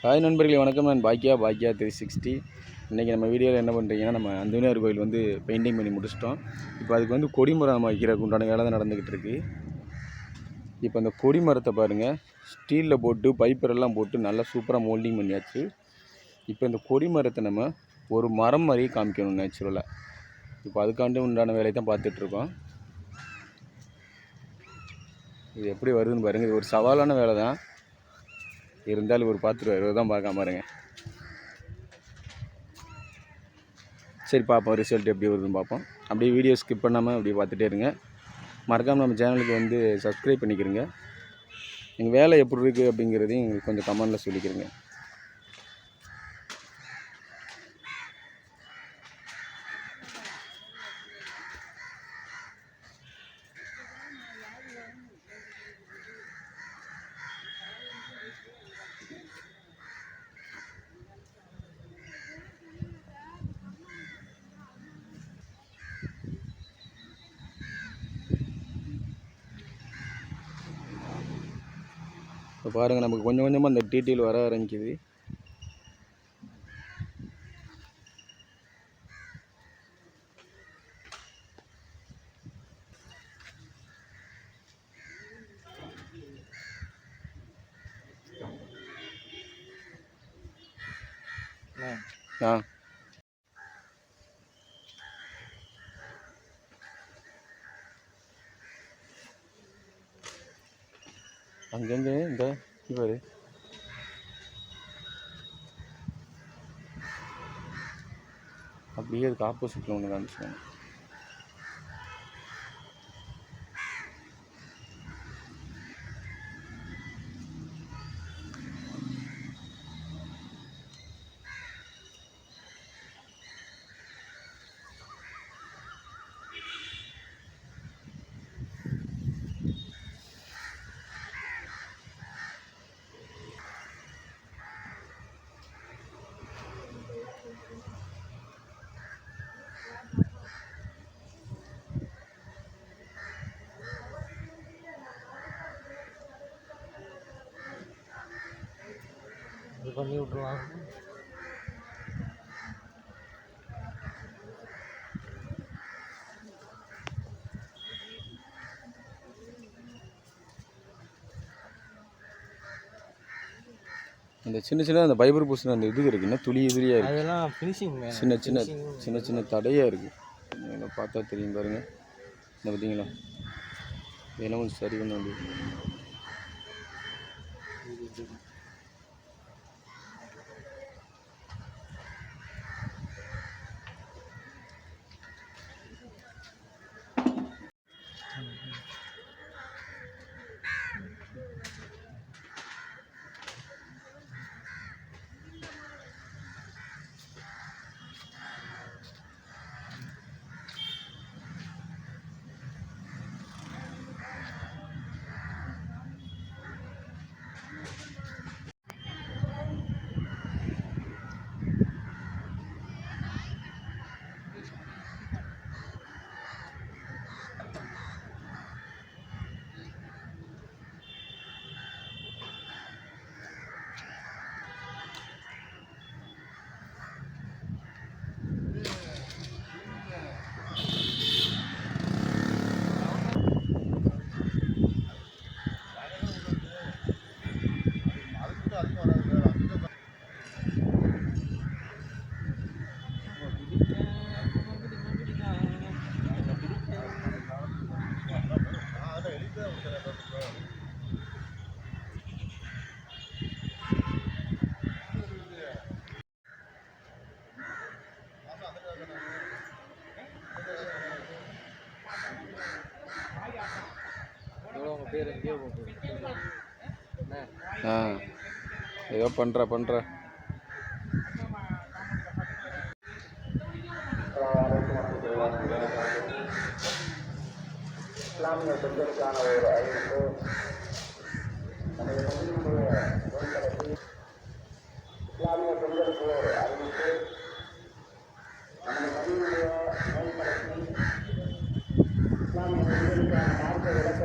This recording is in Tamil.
ஹாய் நண்பர்களே வணக்கம். நான் பாக்கியா பாக்கியா த்ரீ சிக்ஸ்டி இன்றைக்கி நம்ம வீடியோவில் என்ன பண்ணுறீங்கன்னா நம்ம அந்தோனியார் கோயில் வந்து பெயிண்டிங் பண்ணி முடிச்சிட்டோம். இப்போ அதுக்கு வந்து கொடிமரம் வைக்கிறதுக்கு உண்டான வேலை தான் நடந்துக்கிட்டு இருக்குது இப்போ அந்த கொடிமரத்தை பாருங்கள் ஸ்டீலில் போட்டு பைப்பரெல்லாம் போட்டு நல்லா சூப்பராக மோல்டிங் பண்ணியாச்சு. இப்போ இந்த கொடிமரத்தை நம்ம ஒரு மரம் மாதிரி காமிக்கணும் நேச்சுரலாக இப்போ அதுக்காண்டு உண்டான வேலையை தான் பார்த்துட்ருக்கோம் இது எப்படி வருதுன்னு பாருங்கள் இது ஒரு சவாலான வேலை தான். இருந்தாலும் ஒரு பார்த்துட்டு இருபது தான் பார்க்காம பாருங்க சரி பார்ப்போம். ரிசல்ட் எப்படி வருதுன்னு பார்ப்போம். அப்படியே வீடியோ ஸ்கிப் பண்ணாமல் அப்படியே பார்த்துட்டே இருங்க. மறக்காமல் நம்ம சேனலுக்கு வந்து சப்ஸ்கிரைப் பண்ணிக்கிறங்க எங்கள் வேலை எப்படி இருக்குது அப்படிங்கிறதையும் எங்களுக்கு கொஞ்சம் கமெண்டில் சொல்லிக்கிறேங்க இப்போ பாருங்கள் நமக்கு கொஞ்சம் கொஞ்சமாக அந்த டீட்டெயில் வர ஆரம்பிக்குது. ஆ. அங்கங்கே இந்த இவர் அப்படியே அதுக்கு ஆப்போசிட்டில் ஒன்று காமிச்சுக்கோங்க இது பண்ணி விட்ருவாங்க அந்த சின்ன சின்ன அந்த பைபர் பூசின அந்த இது இருக்கு என்ன துளி துளியாக இருக்குது அதெல்லாம் ஃபினிஷிங் சின்ன சின்ன சின்ன சின்ன தடையாக இருக்குது பார்த்தா தெரியும் பாருங்க. இந்த பார்த்தீங்களா இதெல்லாம் கொஞ்சம் சரி பண்ண வேண்டியது. ஆ ஏதோ பண்ணுற பண்ணுற இஸ்லாமிய பெண்களுக்கான ஒரு அறிவிப்பு இஸ்லாமிய பெண்களுக்கு ஒரு அறிவிப்பு. நமது மொழியினுடைய நோய் இஸ்லாமிய பெண்களுக்கான மார்க்க விளக்க